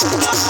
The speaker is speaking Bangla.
Gossip, gossip.